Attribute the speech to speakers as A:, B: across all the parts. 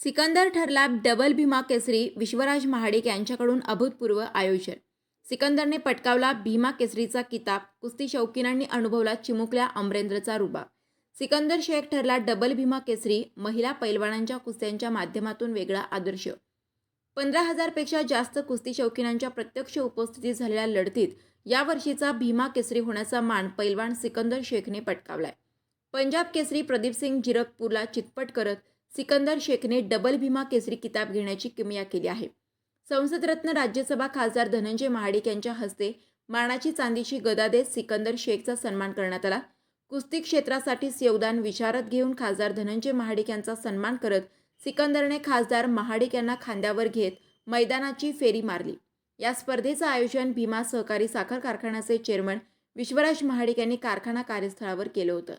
A: सिकंदर ठरला डबल भीमा केसरी विश्वराज महाडिक यांच्याकडून अभूतपूर्व आयोजन. सिकंदरने पटकावला भीमा केसरीचा किताब कुस्ती शौकीनांनी अनुभवला चिमुकल्या अमरेंद्रचा रुबाब. सिकंदर शेख ठरला डबल भीमा केसरी महिला पैलवानांच्या कुस्त्यांच्या माध्यमातून वेगळा आदर्श. पंधरा हजारपेक्षा जास्त कुस्ती शौकीनांच्या प्रत्यक्ष उपस्थितीत झालेल्या लढतीत यावर्षीचा भीमा केसरी होण्याचा मान पैलवान सिकंदर शेखने पटकावलाय. पंजाब केसरी प्रदीपसिंग जिरकपूरला चितपट करत सिकंदर शेखने डबल भीमा केसरी किताब घेण्याची किमया केली आहे. संसदरत्न राज्यसभा खासदार धनंजय महाडिक यांच्या हस्ते मानाची चांदीची गदा देत सिकंदर शेखचा सन्मान करण्यात आला. कुस्ती क्षेत्रासाठीच योगदान विचारात घेऊन खासदार धनंजय महाडिक यांचा सन्मान करत सिकंदरने खासदार महाडिक यांना खांद्यावर घेत मैदानाची फेरी मारली. या स्पर्धेचं आयोजन भीमा सहकारी साखर कारखान्याचे चेअरमन विश्वराज महाडिक यांनी कारखाना कार्यस्थळावर केलं होतं.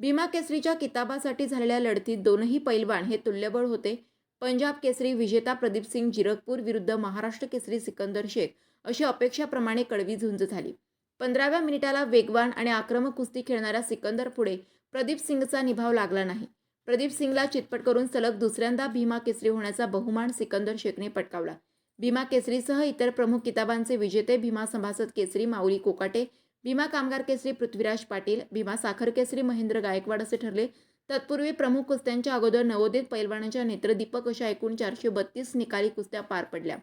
A: भीमा केसरीच्या किताबासाठी झालेल्या लढतीत दोनही पैलवान हे तुल्यबळ होते. पंजाब केसरी विजेता प्रदीपसिंग जिरकपूर विरुद्ध महाराष्ट्र केसरी सिकंदर शेख अशी अपेक्षाप्रमाणे कडवी झुंज झाली. पंधराव्या मिनिटाला वेगवान आणि आक्रमक कुस्ती खेळणाऱ्या सिकंदर पुढे प्रदीप सिंगचा निभाव लागला नाही. प्रदीप सिंगला चितपट करून सलग दुसऱ्यांदा भीमा केसरी होण्याचा बहुमान सिकंदर शेखने पटकावला. भीमा केसरीसह इतर प्रमुख किताबांचे विजेते भीमा सभासद केसरी माऊली कोकाटे भीमा कामगार केसरी पृथ्वीराज पाटील भीमा साखर केसरी महेंद्र गायकवाड असे ठरले. तत्पूर्वी प्रमुख कुस्त्यांच्या अगोदर नवोदित पैलवानांच्या नेत्रदीपक अशा एकूण चारशे बत्तीस निकाली कुस्त्या पार पडल्या.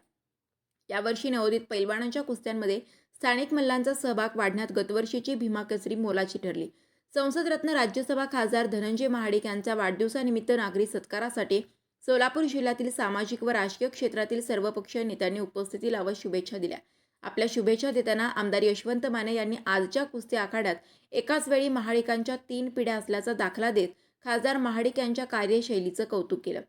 A: यावर्षी नवोदित पैलवानांच्या कुस्त्यांमध्ये स्थानिक मल्लांचा सहभाग वाढण्यात गतवर्षीची भीमा केसरी मोलाची ठरली. संसदरत्न राज्यसभा खासदार धनंजय महाडिक यांच्या वाढदिवसानिमित्त नागरी सत्कारासाठी सोलापूर जिल्ह्यातील सामाजिक व राजकीय क्षेत्रातील सर्वपक्षीय नेत्यांनी उपस्थिती लावत शुभेच्छा दिल्या. आपल्या शुभेच्छा देताना आमदार यशवंत माने यांनी आजच्या कुस्ती आखाड्यात एकाच वेळी महाडिकांच्या तीन पिढ्या असल्याचा दाखला देत खासदार महाडिक यांच्या कार्यशैलीचं कौतुक केलं.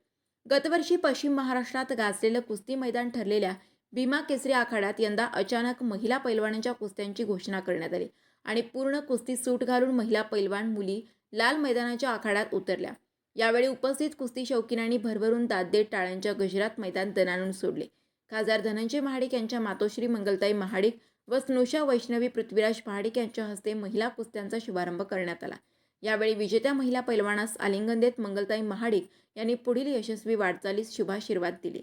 A: गतवर्षी पश्चिम महाराष्ट्रात गाजलेलं कुस्ती मैदान ठरलेल्या भीमा केसरी आखाड्यात यंदा अचानक महिला पैलवानांच्या कुस्त्यांची घोषणा करण्यात आली आणि पूर्ण कुस्ती सूट घालून महिला पैलवान मुली लाल मैदानाच्या आखाड्यात उतरल्या. यावेळी उपस्थित कुस्ती शौकीनांनी भरभरून दात देत टाळ्यांच्या गजरात मैदान दणानून सोडले. खासदार धनंजय महाडिक यांच्या मातोश्री मंगलताई महाडिक व स्नुषा वैष्णवी पृथ्वीराज महाडिक यांच्या हस्ते महिला कुस्त्यांचा शुभारंभ करण्यात आला. यावेळी विजेत्या महिला पैलवानास आलिंगन देत मंगलताई महाडिक यांनी पुढील यशस्वी वाटचालीस शुभाशीर्वाद दिले.